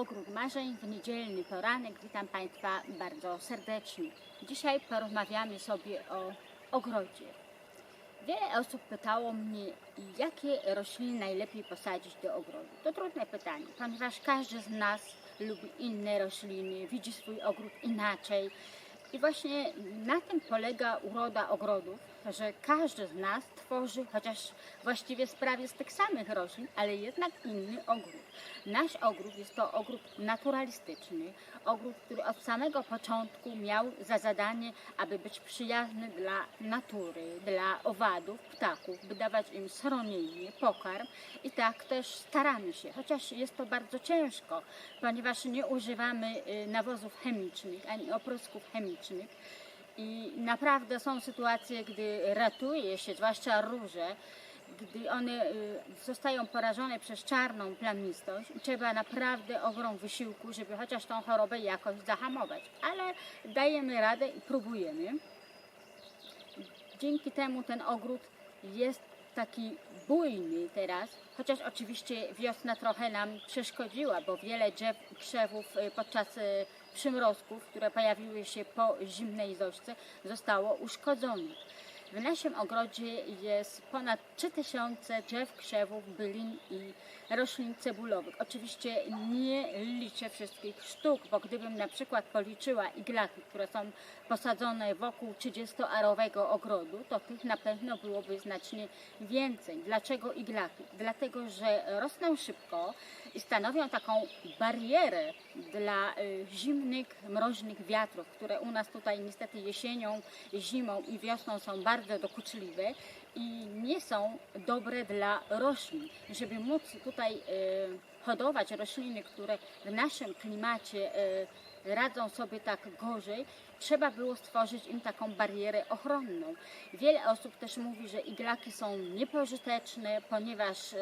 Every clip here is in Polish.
Ogród Marzeń w niedzielny poranek. Witam Państwa bardzo serdecznie. Dzisiaj porozmawiamy sobie o ogrodzie. Wiele osób pytało mnie, jakie rośliny najlepiej posadzić do ogrodu. To trudne pytanie, ponieważ każdy z nas lubi inne rośliny, widzi swój ogród inaczej. I właśnie na tym polega uroda ogrodów, że każdy z nas tworzy, chociaż właściwie sprawie z tych samych roślin, ale jednak inny ogród. Nasz ogród jest to ogród naturalistyczny, ogród, który od samego początku miał za zadanie, aby być przyjazny dla natury, dla owadów, ptaków, by dawać im schronienie, pokarm i tak też staramy się, chociaż jest to bardzo ciężko, ponieważ nie używamy y, nawozów chemicznych ani oprysków chemicznych. I naprawdę są sytuacje, gdy ratuje się, zwłaszcza róże, gdy one y, zostają porażone przez czarną plamistość trzeba naprawdę ogrom wysiłku, żeby chociaż tą chorobę jakoś zahamować. Ale dajemy radę i próbujemy. Dzięki temu ten ogród jest taki bujny teraz, chociaż oczywiście wiosna trochę nam przeszkodziła, bo wiele drzew krzewów y, podczas y, przymrozków, które pojawiły się po zimnej zośce, zostało uszkodzonych. W naszym ogrodzie jest ponad 3000 drzew, krzewów, bylin i roślin cebulowych. Oczywiście nie liczę wszystkich sztuk, bo gdybym na przykład policzyła iglaki, które są posadzone wokół 30-arowego ogrodu, to tych na pewno byłoby znacznie więcej. Dlaczego iglaki? Dlatego, że rosną szybko stanowią taką barierę dla y, zimnych, mroźnych wiatrów, które u nas tutaj niestety jesienią, zimą i wiosną są bardzo dokuczliwe i nie są dobre dla roślin. Żeby móc tutaj y, hodować rośliny, które w naszym klimacie y, radzą sobie tak gorzej, trzeba było stworzyć im taką barierę ochronną. Wiele osób też mówi, że iglaki są niepożyteczne, ponieważ e,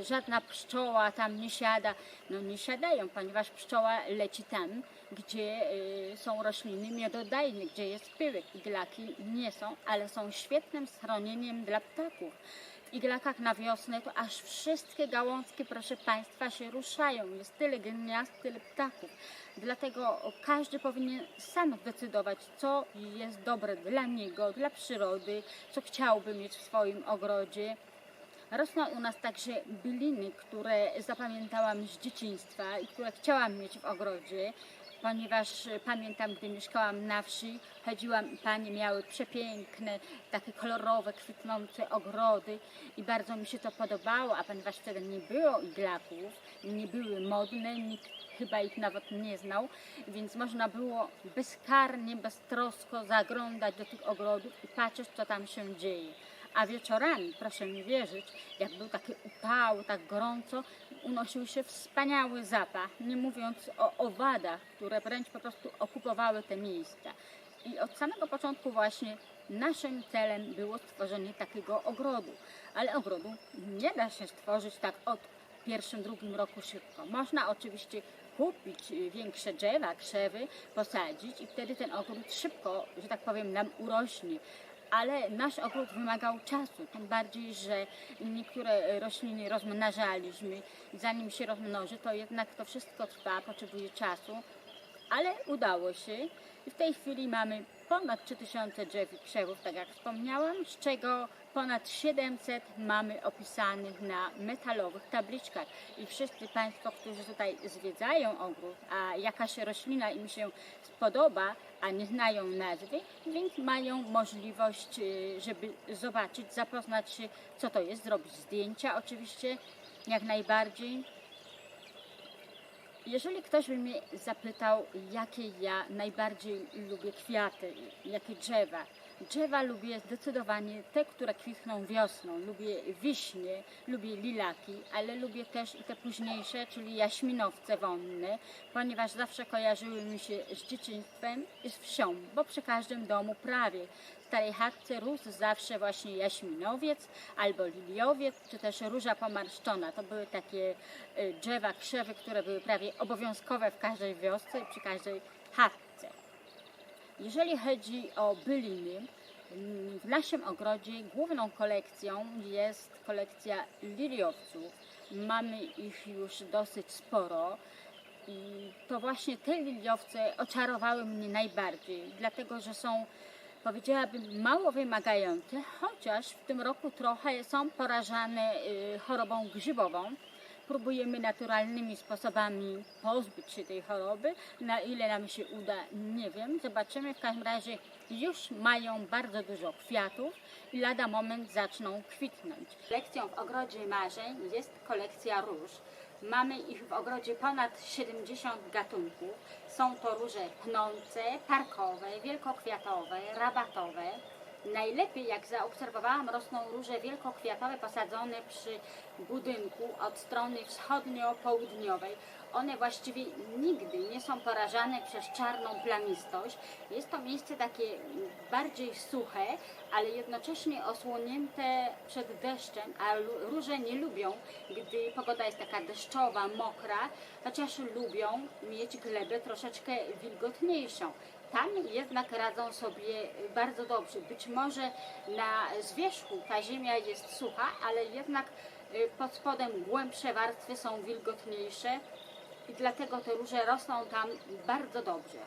e, żadna pszczoła tam nie siada. No nie siadają, ponieważ pszczoła leci tam, gdzie e, są rośliny miododajne, gdzie jest pyłek. Iglaki nie są, ale są świetnym schronieniem dla ptaków iglakach na wiosnę, to aż wszystkie gałązki, proszę Państwa, się ruszają. Jest tyle gniazd, tyle ptaków. Dlatego każdy powinien sam zdecydować, co jest dobre dla niego, dla przyrody, co chciałby mieć w swoim ogrodzie. Rosną u nas także byliny, które zapamiętałam z dzieciństwa i które chciałam mieć w ogrodzie ponieważ e, pamiętam, gdy mieszkałam na wsi, chodziłam panie miały przepiękne, takie kolorowe, kwitnące ogrody i bardzo mi się to podobało, a ponieważ wtedy nie było iglaków, nie były modne, nikt chyba ich nawet nie znał, więc można było bezkarnie, beztrosko zaglądać do tych ogrodów i patrzeć, co tam się dzieje. A wieczorami, proszę mi wierzyć, jak był taki upał, tak gorąco, unosił się wspaniały zapach, nie mówiąc o owadach, które wręcz po prostu okupowały te miejsca. I od samego początku właśnie naszym celem było stworzenie takiego ogrodu. Ale ogrodu nie da się stworzyć tak od pierwszym, drugim roku szybko. Można oczywiście kupić większe drzewa, krzewy, posadzić i wtedy ten ogród szybko, że tak powiem, nam urośnie ale nasz ogród wymagał czasu, tym bardziej, że niektóre rośliny rozmnażaliśmy. Zanim się rozmnoży, to jednak to wszystko trwa, potrzebuje czasu, ale udało się i w tej chwili mamy ponad 3000 drzew i krzewów, tak jak wspomniałam, z czego ponad 700 mamy opisanych na metalowych tabliczkach. I wszyscy Państwo, którzy tutaj zwiedzają ogród, a jakaś roślina im się spodoba, a nie znają nazwy, więc mają możliwość, y, żeby zobaczyć, zapoznać się, co to jest, zrobić zdjęcia oczywiście, jak najbardziej. Jeżeli ktoś by mnie zapytał, jakie ja najbardziej lubię kwiaty, jakie drzewa, drzewa lubię zdecydowanie te, które kwitną wiosną. Lubię wiśnie, lubię lilaki, ale lubię też i te późniejsze, czyli jaśminowce wonne, ponieważ zawsze kojarzyły mi się z dzieciństwem i z wsią, bo przy każdym domu prawie starej chatce rósł zawsze właśnie jaśminowiec albo liliowiec, czy też róża pomarszczona. To były takie y, drzewa, krzewy, które były prawie obowiązkowe w każdej wiosce i przy każdej chatce. Jeżeli chodzi o byliny, mm, w naszym ogrodzie główną kolekcją jest kolekcja liliowców. Mamy ich już dosyć sporo I to właśnie te liliowce oczarowały mnie najbardziej, dlatego że są, powiedziałabym, mało wymagające, chociaż w tym roku trochę są porażane y, chorobą grzybową. Próbujemy naturalnymi sposobami pozbyć się tej choroby. Na ile nam się uda, nie wiem. Zobaczymy. W każdym razie już mają bardzo dużo kwiatów i lada moment zaczną kwitnąć. Kolekcją w Ogrodzie Marzeń jest kolekcja róż. Mamy ich w ogrodzie ponad 70 gatunków. Są to róże pnące, parkowe, wielkokwiatowe, rabatowe. Najlepiej, jak zaobserwowałam, rosną róże wielkokwiatowe posadzone przy budynku od strony wschodnio-południowej. One właściwie nigdy nie są porażane przez czarną plamistość. Jest to miejsce takie bardziej suche, ale jednocześnie osłonięte przed deszczem, a róże nie lubią, gdy pogoda jest taka deszczowa, mokra, chociaż lubią mieć glebę troszeczkę wilgotniejszą. Tam jednak radzą sobie bardzo dobrze. Być może na zwierzchu ta ziemia jest sucha, ale jednak y, pod spodem głębsze warstwy są wilgotniejsze i dlatego te róże rosną tam bardzo dobrze.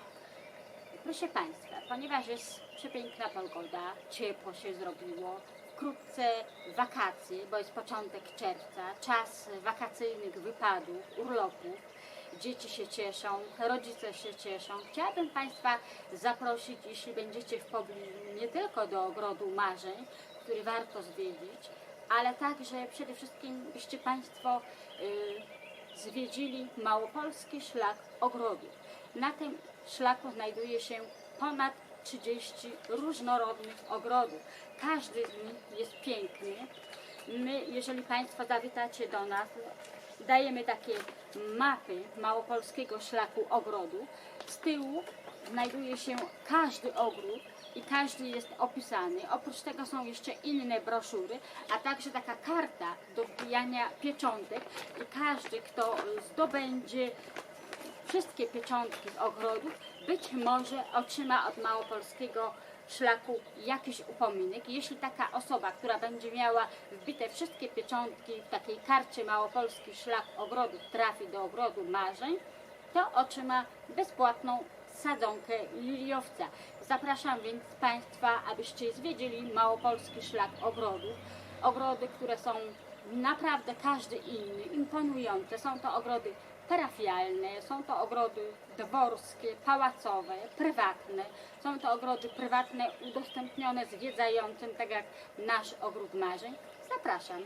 Proszę Państwa, ponieważ jest przepiękna pogoda, ciepło się zrobiło, wkrótce wakacje, bo jest początek czerwca, czas wakacyjnych wypadów, urlopów. Dzieci się cieszą, rodzice się cieszą. Chciałabym Państwa zaprosić, jeśli będziecie w pobliżu, nie tylko do ogrodu marzeń, który warto zwiedzić, ale także przede wszystkim byście Państwo y, zwiedzili Małopolski Szlak Ogrodów. Na tym szlaku znajduje się ponad 30 różnorodnych ogrodów. Każdy z nich jest piękny. My, jeżeli Państwo zawitacie do nas, dajemy takie mapy Małopolskiego Szlaku Ogrodu. Z tyłu znajduje się każdy ogród i każdy jest opisany. Oprócz tego są jeszcze inne broszury, a także taka karta do wbijania pieczątek i każdy, kto zdobędzie wszystkie pieczątki z ogrodów, być może otrzyma od Małopolskiego Szlaku jakiś upominek. Jeśli taka osoba, która będzie miała wbite wszystkie pieczątki w takiej karcie Małopolski Szlak Ogrodów trafi do Ogrodu Marzeń, to otrzyma bezpłatną sadzonkę liliowca. Zapraszam więc Państwa, abyście zwiedzili Małopolski Szlak Ogrodów. Ogrody, które są naprawdę każdy inny, imponujące. Są to ogrody parafialne, są to ogrody dworskie, pałacowe, prywatne. Są to ogrody prywatne udostępnione zwiedzającym, tak jak nasz ogród marzeń. Zapraszam.